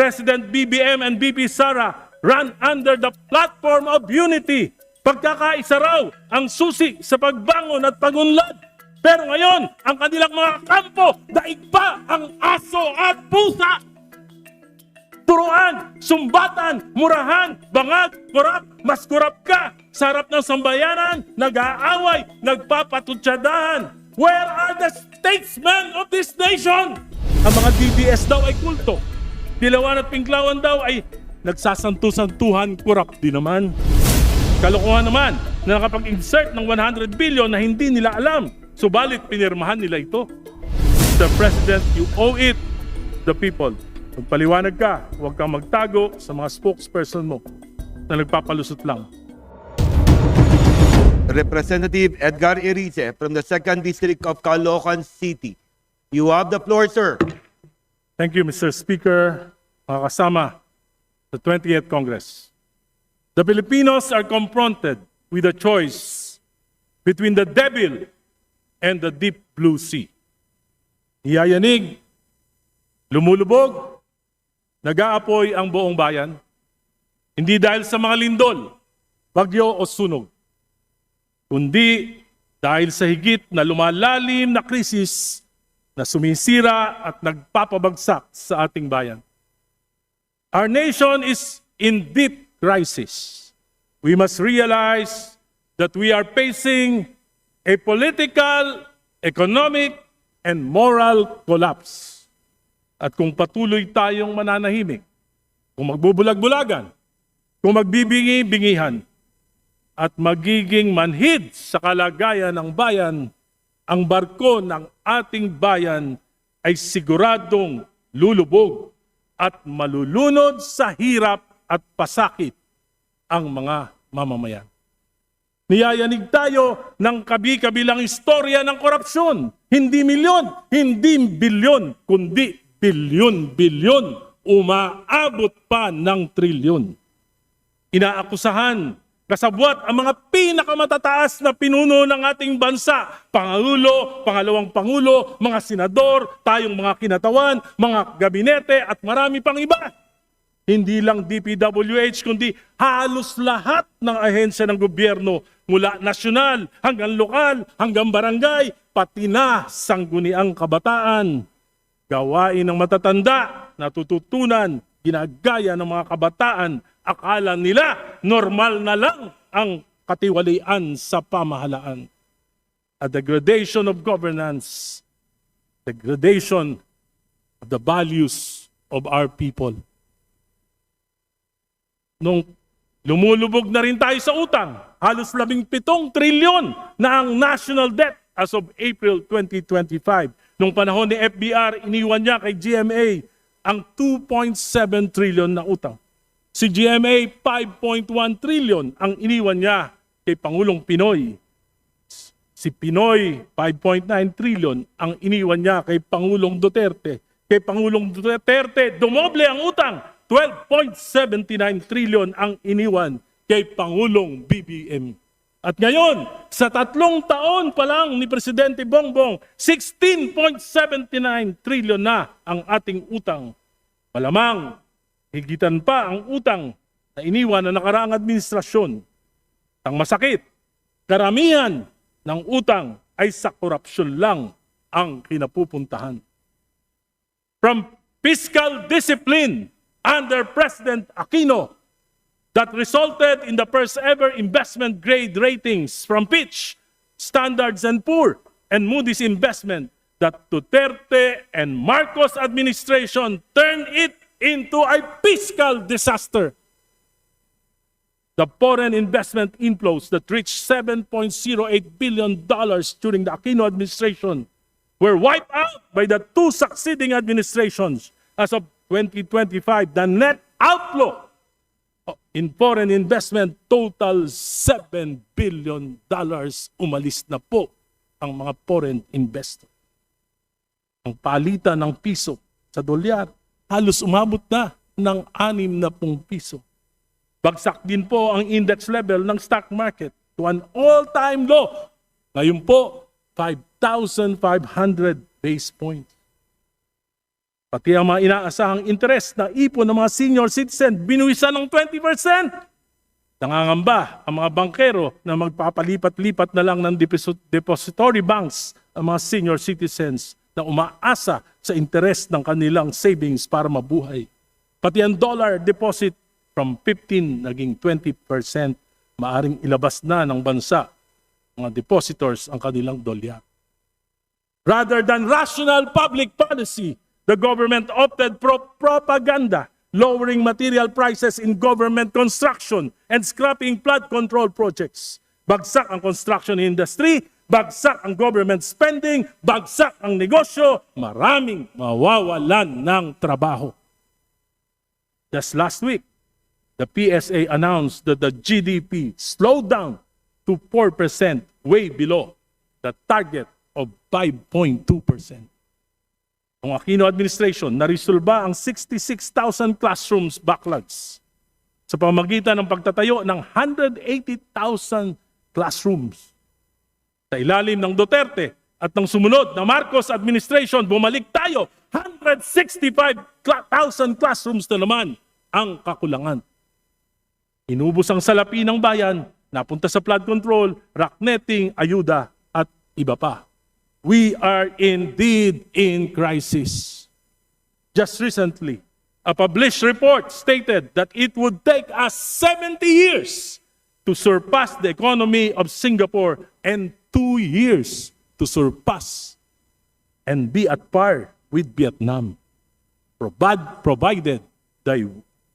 President BBM and BP Sara run under the platform of unity. Pagkakaisa raw ang susi sa pagbangon at pagunlad. Pero ngayon, ang kanilang mga kampo, daig pa ang aso at pusa. Turuan, sumbatan, murahan, bangag, kurap, mas kurap ka. Sa harap ng sambayanan, nag-aaway, nagpapatutsadahan. Where are the statesmen of this nation? Ang mga DDS daw ay kulto. Dilawan at Pinklawan daw ay nagsasantu-santuhan, kurap din naman. Kalokohan naman na nakapag-insert ng 100 billion na hindi nila alam. Subalit pinirmahan nila ito. Mr. President, you owe it the people. Magpaliwanag ka, huwag kang magtago sa mga spokesperson mo na nagpapalusot lang. Representative Edgar Erice from the 2nd District of Caloocan City. You have the floor, sir. Thank you, Mr. Speaker, mga kasama sa 20th Congress. The Filipinos are confronted with a choice between the devil and the deep blue sea. Iyayanig, lumulubog, nag-aapoy ang buong bayan, hindi dahil sa mga lindol, bagyo o sunog, kundi dahil sa higit na lumalalim na krisis na sumisira at nagpapabagsak sa ating bayan. Our nation is in deep crisis. We must realize that we are facing a political, economic, and moral collapse. At kung patuloy tayong mananahimik, kung magbubulag-bulagan, kung magbibingi-bingihan, at magiging manhid sa kalagayan ng bayan, ang barko ng ating bayan ay siguradong lulubog at malulunod sa hirap at pasakit ang mga mamamayan. Niyayanig tayo ng kabi-kabilang istorya ng korupsyon. Hindi milyon, hindi bilyon, kundi bilyon-bilyon. Umaabot pa ng trilyon. Inaakusahan kasabwat ang mga pinakamatataas na pinuno ng ating bansa. Pangulo, pangalawang pangulo, mga senador, tayong mga kinatawan, mga gabinete at marami pang iba. Hindi lang DPWH kundi halos lahat ng ahensya ng gobyerno mula nasyonal hanggang lokal hanggang barangay pati na sangguniang kabataan. Gawain ng matatanda, natututunan, ginagaya ng mga kabataan, akala nila normal na lang ang katiwalian sa pamahalaan. A degradation of governance, degradation of the values of our people. Nung lumulubog na rin tayo sa utang, halos labing pitong trilyon na ang national debt as of April 2025. Nung panahon ni FBR, iniwan niya kay GMA ang 2.7 trillion na utang. Si GMA, 5.1 trillion ang iniwan niya kay Pangulong Pinoy. Si Pinoy, 5.9 trillion ang iniwan niya kay Pangulong Duterte. Kay Pangulong Duterte, dumoble ang utang. 12.79 trillion ang iniwan kay Pangulong BBM. At ngayon, sa tatlong taon pa lang ni Presidente Bongbong, 16.79 trillion na ang ating utang. Malamang, higitan pa ang utang na iniwan ng nakaraang administrasyon. Ang masakit, karamihan ng utang ay sa korupsyon lang ang kinapupuntahan. From fiscal discipline under President Aquino that resulted in the first ever investment grade ratings from Fitch, Standards and Poor, and Moody's Investment that Duterte and Marcos administration turned it into a fiscal disaster. The foreign investment inflows that reached $7.08 billion during the Aquino administration were wiped out by the two succeeding administrations. As of 2025, the net outflow in foreign investment total 7 billion dollars. Umalis na po ang mga foreign investor. Ang palitan ng piso sa dolyar halos umabot na ng 6 na pong piso. Bagsak din po ang index level ng stock market to an all-time low. Ngayon po, 5,500 base points. Pati ang mga inaasahang interest na ipon ng mga senior citizen, binuwisan ng 20%. Nangangamba ang mga bankero na magpapalipat-lipat na lang ng deposit- depository banks ang mga senior citizens na umaasa sa interest ng kanilang savings para mabuhay. Pati ang dollar deposit from 15 naging 20%, maaring ilabas na ng bansa mga depositors ang kanilang dolyar. Rather than rational public policy, the government opted for propaganda, lowering material prices in government construction and scrapping flood control projects. Bagsak ang construction industry, bagsak ang government spending, bagsak ang negosyo, maraming mawawalan ng trabaho. Just last week, the PSA announced that the GDP slowed down to 4%, way below the target of 5.2%. Ang Aquino administration, narisolba ang 66,000 classrooms backlogs sa pamagitan ng pagtatayo ng 180,000 classrooms. Sa ilalim ng Duterte at ng sumunod na Marcos administration, bumalik tayo 165,000 classrooms na naman ang kakulangan. Inubos ang salapi ng bayan, napunta sa flood control, rock ayuda, at iba pa. We are indeed in crisis. Just recently, a published report stated that it would take us 70 years to surpass the economy of Singapore and two years to surpass and be at par with Vietnam, provide, provided they,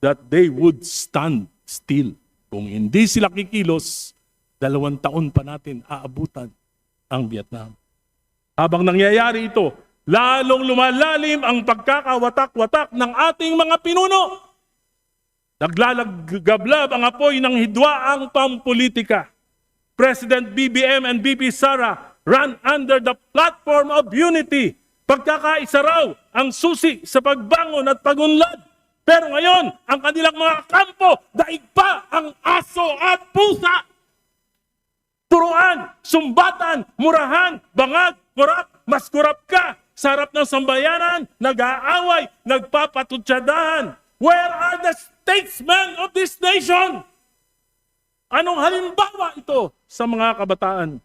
that they would stand still. Kung hindi sila kikilos, dalawang taon pa natin aabutan ang Vietnam. Habang nangyayari ito, lalong lumalalim ang pagkakawatak-watak ng ating mga pinuno. Naglalagablab ang apoy ng hidwaang pampolitika. President BBM and BP Sara run under the platform of unity. Pagkakaisa raw ang susi sa pagbangon at pagunlad. Pero ngayon, ang kanilang mga kampo, daig pa ang aso at pusa. Turuan, sumbatan, murahan, bangag, kurap, mas kurap ka. Sa harap ng sambayanan, nag-aaway, nagpapatutsadahan. Where are the statesmen of this nation? Anong halimbawa ito sa mga kabataan?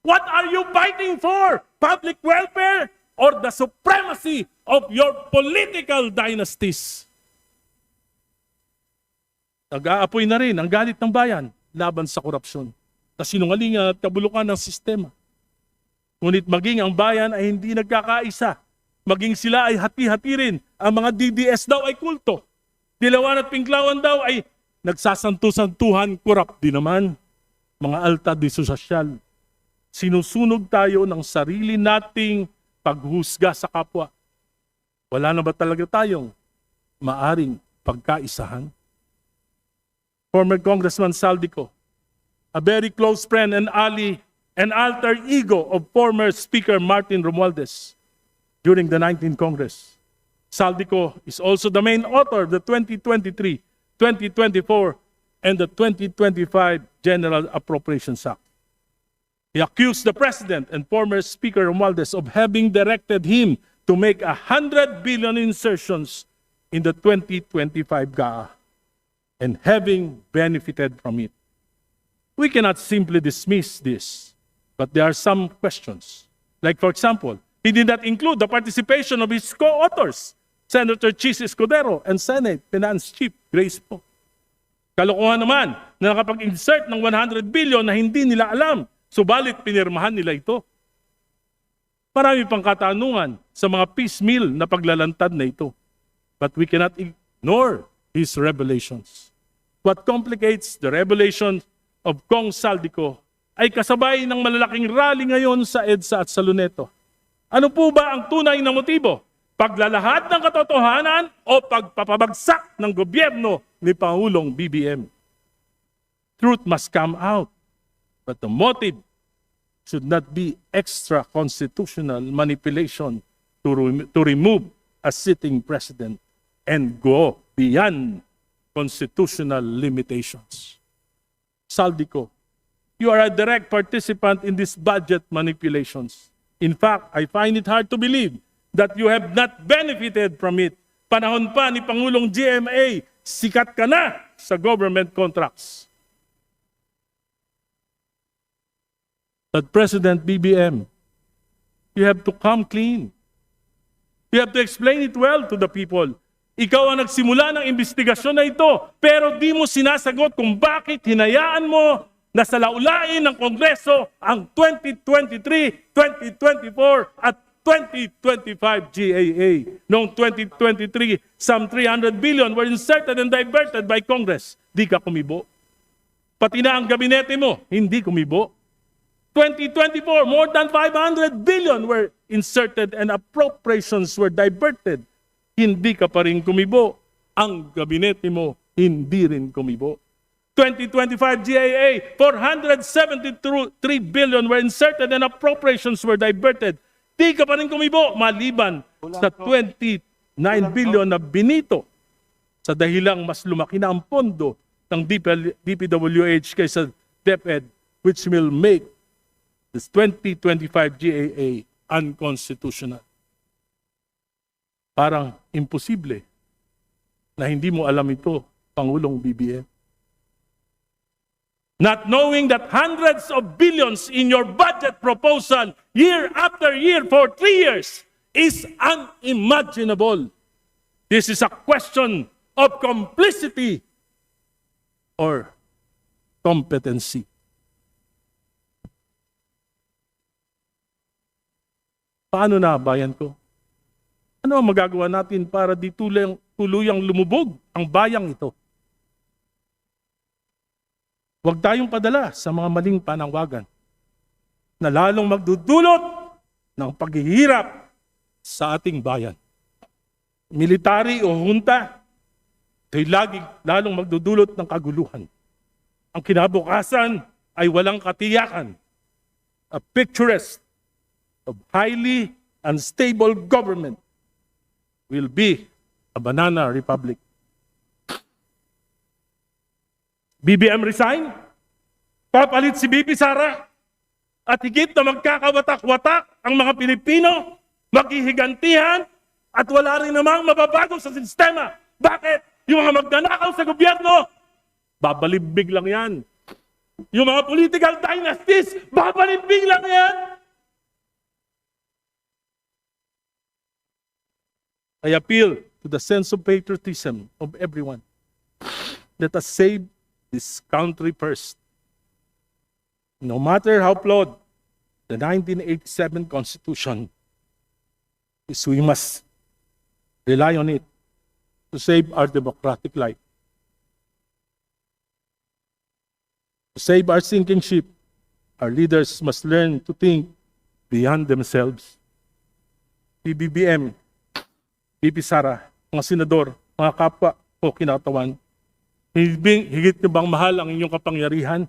What are you fighting for? Public welfare or the supremacy of your political dynasties? Nag-aapoy na rin ang galit ng bayan laban sa korupsyon, kasinungalingan at kabulukan ng sistema. Ngunit maging ang bayan ay hindi nagkakaisa. Maging sila ay hati-hati rin. Ang mga DDS daw ay kulto. Dilawan at Pinklawan daw ay nagsasantu-santuhan, kurap din naman. Mga alta di sosyal. Sinusunog tayo ng sarili nating paghusga sa kapwa. Wala na ba talaga tayong maaring pagkaisahan? Former Congressman Saldico, a very close friend and ally and alter ego of former Speaker Martin Romualdez during the 19th Congress. Saldico is also the main author of the 2023, 2024, and the 2025 General Appropriations Act. He accused the president and former Speaker Romualdez of having directed him to make hundred billion insertions in the 2025 GAA and having benefited from it. We cannot simply dismiss this, but there are some questions. Like, for example, he did not include the participation of his co-authors, Senator Chis Escudero and Senate Finance Chief Grace Poe. Kalokohan naman na nakapag-insert ng 100 billion na hindi nila alam, subalit pinirmahan nila ito. Marami pang katanungan sa mga piecemeal na paglalantad na ito. But we cannot ignore his revelations. What complicates the revelation of Kong Saldico ay kasabay ng malalaking rally ngayon sa EDSA at sa Luneto. Ano po ba ang tunay na motibo? Paglalahad ng katotohanan o pagpapabagsak ng gobyerno ni Pangulong BBM? Truth must come out. But the motive should not be extra constitutional manipulation to, rem- to remove a sitting president and go beyond constitutional limitations. Saldico, you are a direct participant in these budget manipulations. In fact, I find it hard to believe that you have not benefited from it. Panahon pa ni Pangulong GMA, sikat ka na sa government contracts. But President BBM, you have to come clean. You have to explain it well to the people. Ikaw ang nagsimula ng investigasyon na ito, pero di mo sinasagot kung bakit hinayaan mo na sa laulain ng Kongreso ang 2023, 2024 at 2025 GAA. Noong 2023, some 300 billion were inserted and diverted by Congress. Di ka kumibo. Pati na ang gabinete mo, hindi kumibo. 2024, more than 500 billion were inserted and appropriations were diverted. Hindi ka pa rin kumibo. Ang gabinete mo, hindi rin kumibo. 2025 GAA, 473 billion were inserted and appropriations were diverted. Di ka pa rin kumibo, maliban sa 29 billion na binito sa dahilang mas lumaki na ang pondo ng DPWH kaysa DepEd, which will make this 2025 GAA unconstitutional. Parang imposible na hindi mo alam ito, Pangulong BBM. Not knowing that hundreds of billions in your budget proposal year after year for three years is unimaginable. This is a question of complicity or competency. Paano na, bayan ko? Ano ang magagawa natin para di tuluyang, lumubog ang bayang ito? Huwag tayong padala sa mga maling panangwagan na lalong magdudulot ng paghihirap sa ating bayan. Military o junta, ito'y lagi lalong magdudulot ng kaguluhan. Ang kinabukasan ay walang katiyakan. A picturesque of highly unstable government will be a banana republic. BBM resign, papalit si Bibi Sara, at higit na magkakawatak-watak ang mga Pilipino, maghihigantihan, at wala rin namang mababago sa sistema. Bakit? Yung mga magnanakaw sa gobyerno, babalibig lang yan. Yung mga political dynasties, babalibig lang yan. I appeal to the sense of patriotism of everyone. Let us save this country first. No matter how flawed the 1987 Constitution is, we must rely on it to save our democratic life. To save our sinking ship, our leaders must learn to think beyond themselves. PBBM, BP Sara, mga senador, mga kapwa ko kinatawan, higit, niyo bang mahal ang inyong kapangyarihan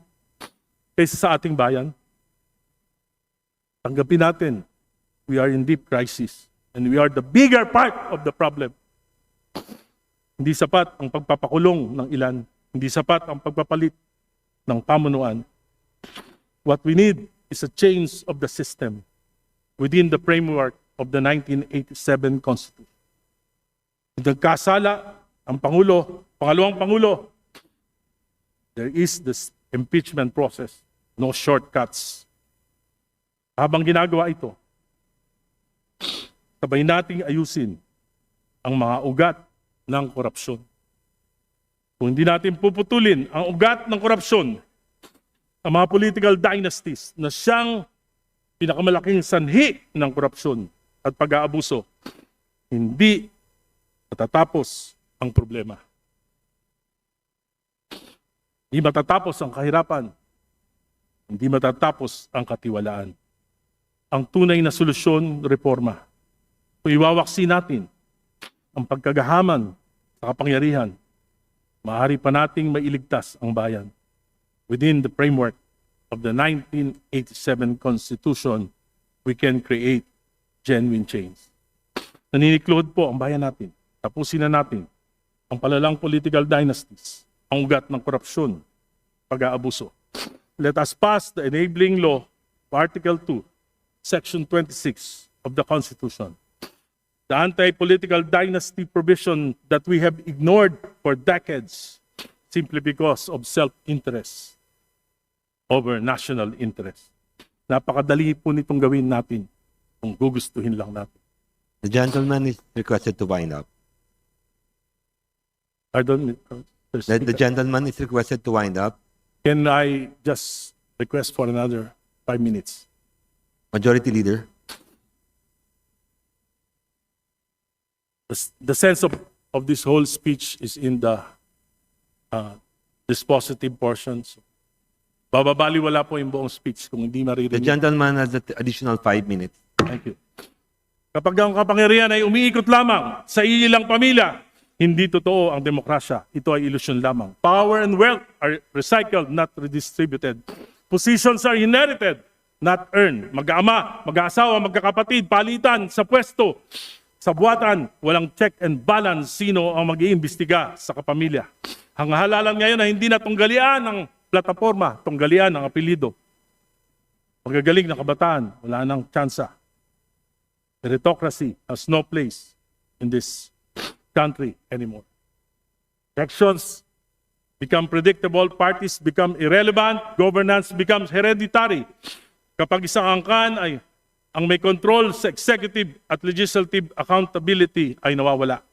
kaysa sa ating bayan? Tanggapin natin, we are in deep crisis and we are the bigger part of the problem. Hindi sapat ang pagpapakulong ng ilan, hindi sapat ang pagpapalit ng pamunuan. What we need is a change of the system within the framework of the 1987 Constitution. Nagkasala ang Pangulo, pangalawang Pangulo, there is this impeachment process. No shortcuts. Habang ginagawa ito, sabay nating ayusin ang mga ugat ng korupsyon. Kung hindi natin puputulin ang ugat ng korupsyon, ang mga political dynasties na siyang pinakamalaking sanhi ng korupsyon at pag-aabuso, hindi matatapos ang problema. Hindi matatapos ang kahirapan. Hindi matatapos ang katiwalaan. Ang tunay na solusyon, reforma. Kung iwawaksi natin ang pagkagahaman sa kapangyarihan, maaari pa nating mailigtas ang bayan within the framework of the 1987 Constitution, we can create genuine change. Naniniklod po ang bayan natin. Tapusin na natin ang palalang political dynasties, ang ugat ng korupsyon, pag-aabuso. Let us pass the enabling law, Article 2, Section 26 of the Constitution. the anti-political dynasty provision that we have ignored for decades simply because of self-interest over national interest. Napakadali po nitong gawin natin kung gugustuhin lang natin. The gentleman is requested to wind up. Pardon, Mr. The, the gentleman is requested to wind up. Can I just request for another five minutes? Majority Leader. The, s- the sense of, of this whole speech is in the uh, dispositive portions. Bababaliwala po yung buong speech kung hindi The maririnig. gentleman has the additional five minutes. Thank you. Kapag ang kapangyarihan ay umiikot lamang sa ilang pamilya, hindi totoo ang demokrasya. Ito ay ilusyon lamang. Power and wealth are recycled, not redistributed. Positions are inherited, not earned. Mag-ama, mag-aasawa, magkakapatid, palitan sa pwesto. Sa buwatan, walang check and balance sino ang mag-iimbestiga sa kapamilya. Ang halalan ngayon na hindi na tunggalian ng plataforma, tunggalian ng apelido. Magagaling na kabataan, wala nang tsansa. Meritocracy has no place in this country anymore. Elections become predictable, parties become irrelevant, governance becomes hereditary. Kapag isang angkan ay ang may control sa executive at legislative accountability ay nawawala.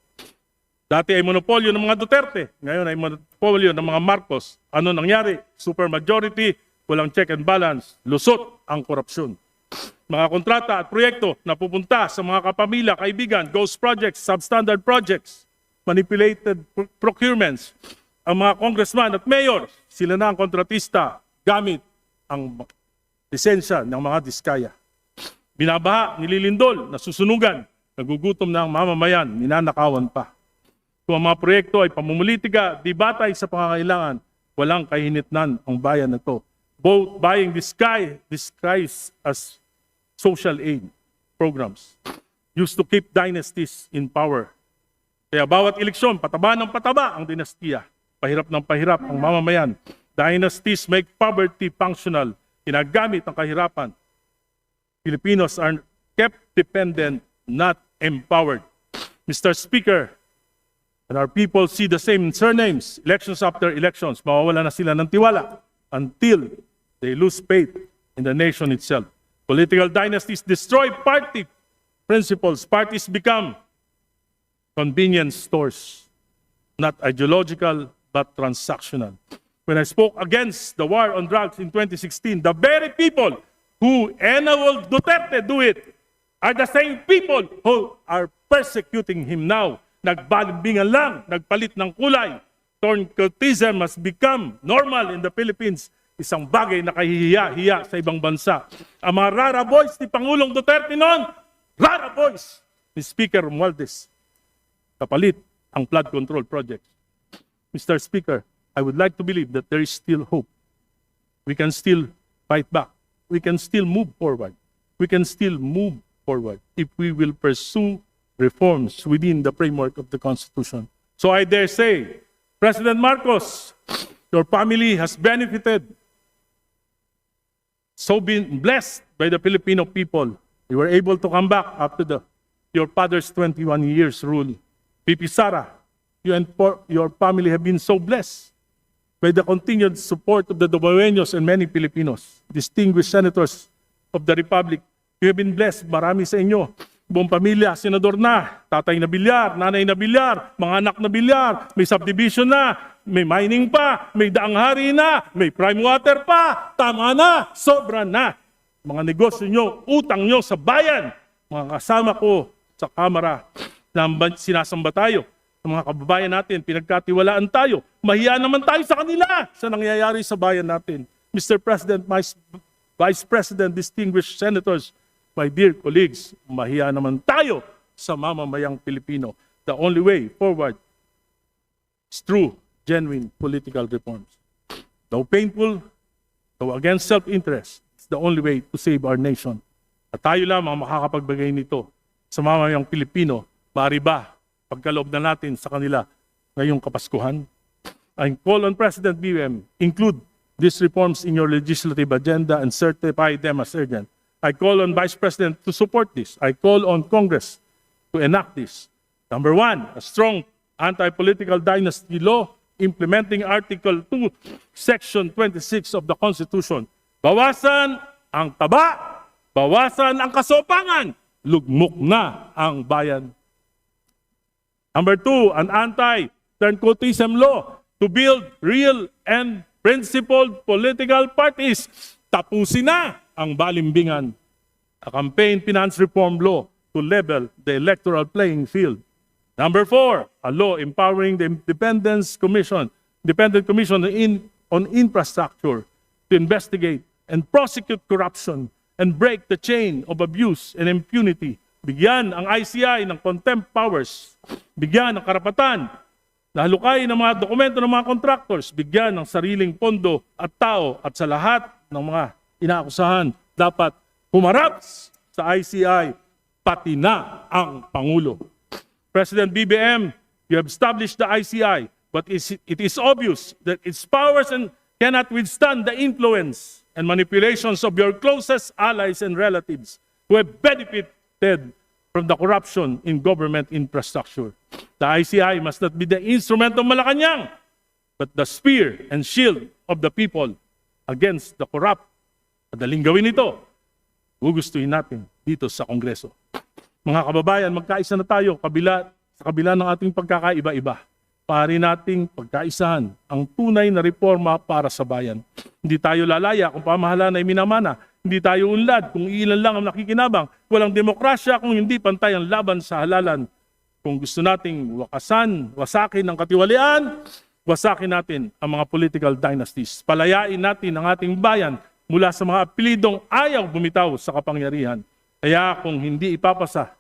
Dati ay monopolyo ng mga Duterte, ngayon ay monopolyo ng mga Marcos. Ano nangyari? Supermajority, walang check and balance, lusot ang korupsyon mga kontrata at proyekto na pupunta sa mga kapamilya, kaibigan, ghost projects, substandard projects, manipulated pro- procurements. Ang mga congressman at mayor, sila na ang kontratista gamit ang lisensya ng mga diskaya. Binabaha, nililindol, nasusunugan, nagugutom na ang mamamayan, ninanakawan pa. Kung ang mga proyekto ay pamumulitika, di batay sa pangangailangan, walang kahinitnan ang bayan na to. Both buying the sky, disguised as social aid programs used to keep dynasties in power. Kaya bawat eleksyon, pataba ng pataba ang dinastiya. Pahirap ng pahirap ang mamamayan. Dynasties make poverty functional. Ginagamit ang kahirapan. Filipinos are kept dependent, not empowered. Mr. Speaker, and our people see the same surnames, elections after elections, mawawala na sila ng tiwala until they lose faith in the nation itself. Political dynasties destroy party principles. Parties become convenience stores, not ideological but transactional. When I spoke against the war on drugs in 2016, the very people who enabled Duterte do it are the same people who are persecuting him now. Nagbalimbingan lang, nagpalit ng kulay. Torncotism has become normal in the Philippines. Isang bagay na kahihiya-hiya sa ibang bansa. Ang mga rara boys ni Pangulong Duterte noon, rara boys ni Speaker Romualdez. Kapalit ang flood control project. Mr. Speaker, I would like to believe that there is still hope. We can still fight back. We can still move forward. We can still move forward if we will pursue reforms within the framework of the Constitution. So I dare say, President Marcos, your family has benefited, so been blessed by the Filipino people. You were able to come back after the, your father's 21 years rule. Pipi Sara, you and por- your family have been so blessed by the continued support of the Dueños and many Filipinos, distinguished senators of the Republic. You have been blessed. Marami sa inyo. Buong pamilya, senador na, tatay na bilyar, nanay na bilyar, mga anak na bilyar, may subdivision na, may mining pa, may daang hari na, may prime water pa, tama na, sobra na. Mga negosyo nyo, utang nyo sa bayan, mga kasama ko sa Kamara, na sinasamba tayo ng mga kababayan natin, pinagkatiwalaan tayo. Mahiya naman tayo sa kanila sa nangyayari sa bayan natin. Mr. President, Vice, Vice President, distinguished senators, my dear colleagues, mahiya naman tayo sa mamamayang Pilipino. The only way forward is through genuine political reforms. Though painful, though against self-interest, it's the only way to save our nation. At tayo lamang makakapagbigay nito sa mamamayang Pilipino, maaari ba pagkaloob na natin sa kanila ngayong Kapaskuhan? I call on President BM, include these reforms in your legislative agenda and certify them as urgent. I call on Vice President to support this. I call on Congress to enact this. Number one, a strong anti-political dynasty law implementing Article 2, Section 26 of the Constitution. Bawasan ang taba, bawasan ang kasopangan, lugmok na ang bayan. Number two, an anti-turncoatism law to build real and principled political parties. Tapusin na ang balimbingan. A campaign finance reform law to level the electoral playing field. Number four, a law empowering the Independence Commission, Independent Commission in, on Infrastructure to investigate and prosecute corruption and break the chain of abuse and impunity. Bigyan ang ICI ng contempt powers. Bigyan ng karapatan na halukayin ng mga dokumento ng mga contractors. Bigyan ng sariling pondo at tao at sa lahat ng mga inaakusahan dapat humarap sa ICI pati na ang Pangulo. President BBM, you have established the ICI, but it is obvious that its powers and cannot withstand the influence and manipulations of your closest allies and relatives who have benefited from the corruption in government infrastructure. The ICI must not be the instrument of Malacanang, but the spear and shield of the people against the corrupt. Madaling gawin ito. Gugustuhin natin dito sa Kongreso. Mga kababayan, magkaisa na tayo kabila, sa kabila ng ating pagkakaiba-iba. Pari nating pagkaisahan ang tunay na reforma para sa bayan. Hindi tayo lalaya kung pamahalaan ay minamana. Hindi tayo unlad kung ilan lang ang nakikinabang. Walang demokrasya kung hindi pantay ang laban sa halalan. Kung gusto nating wakasan, wasakin ang katiwalian, wasakin natin ang mga political dynasties. Palayain natin ang ating bayan mula sa mga apelidong ayaw bumitaw sa kapangyarihan. Kaya kung hindi ipapasa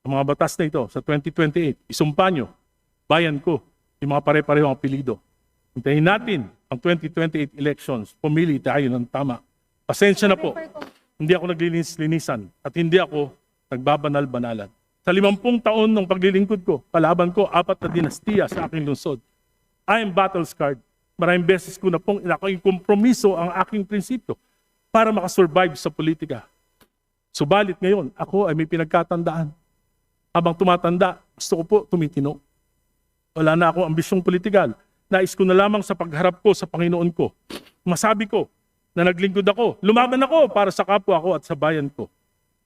ang mga batas na ito sa 2028, isumpa nyo, bayan ko, yung mga pare-parehong apelido. Hintayin natin ang 2028 elections, pumili tayo ng tama. Pasensya na po, hindi ako naglinis-linisan at hindi ako nagbabanal-banalan. Sa limampung taon ng paglilingkod ko, kalaban ko apat na dinastiya sa aking lungsod. I am battle-scarred. Maraming beses ko na pong kompromiso ang aking prinsipyo para makasurvive sa politika. Subalit ngayon, ako ay may pinagkatandaan. Habang tumatanda, gusto ko po tumitino. Wala na akong ambisyong politikal. Nais ko na lamang sa pagharap ko sa Panginoon ko. Masabi ko na naglingkod ako. Lumaban ako para sa kapwa ko at sa bayan ko.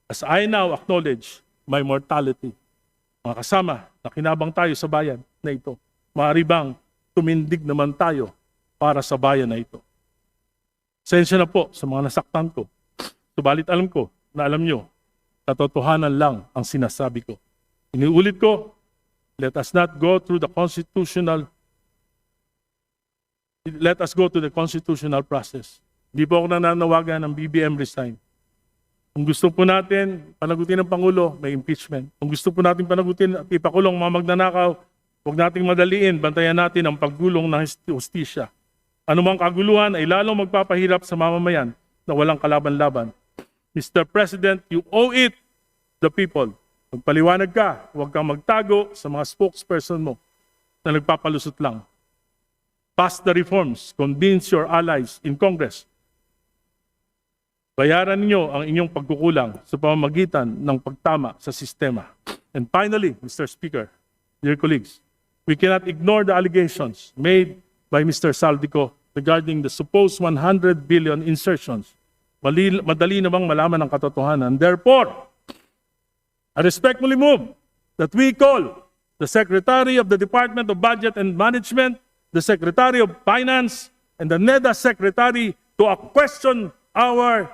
As I now acknowledge my mortality. Mga kasama, nakinabang tayo sa bayan na ito. Maaari bang tumindig naman tayo para sa bayan na ito? Sensya na po sa mga nasaktan ko. Subalit alam ko na alam nyo, katotohanan lang ang sinasabi ko. Iniulit ko, let us not go through the constitutional let us go to the constitutional process. Hindi po ako nananawagan ng BBM resign. Kung gusto po natin panagutin ng Pangulo, may impeachment. Kung gusto po natin panagutin at ipakulong mga magnanakaw, huwag nating madaliin, bantayan natin ang paggulong ng hustisya. Anumang kaguluhan ay lalong magpapahirap sa mamamayan na walang kalaban-laban. Mr. President, you owe it the people. Magpaliwanag ka, huwag kang magtago sa mga spokesperson mo na nagpapalusot lang. Pass the reforms, convince your allies in Congress. Bayaran ninyo ang inyong pagkukulang sa pamamagitan ng pagtama sa sistema. And finally, Mr. Speaker, dear colleagues, we cannot ignore the allegations made by Mr. Saldico regarding the supposed 100 billion insertions. Mali, madali namang malaman ang katotohanan. Therefore, I respectfully move that we call the Secretary of the Department of Budget and Management, the Secretary of Finance, and the NEDA Secretary to a question hour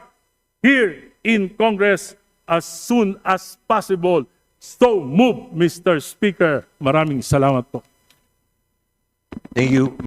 here in Congress as soon as possible. So move, Mr. Speaker. Maraming salamat po. Thank you.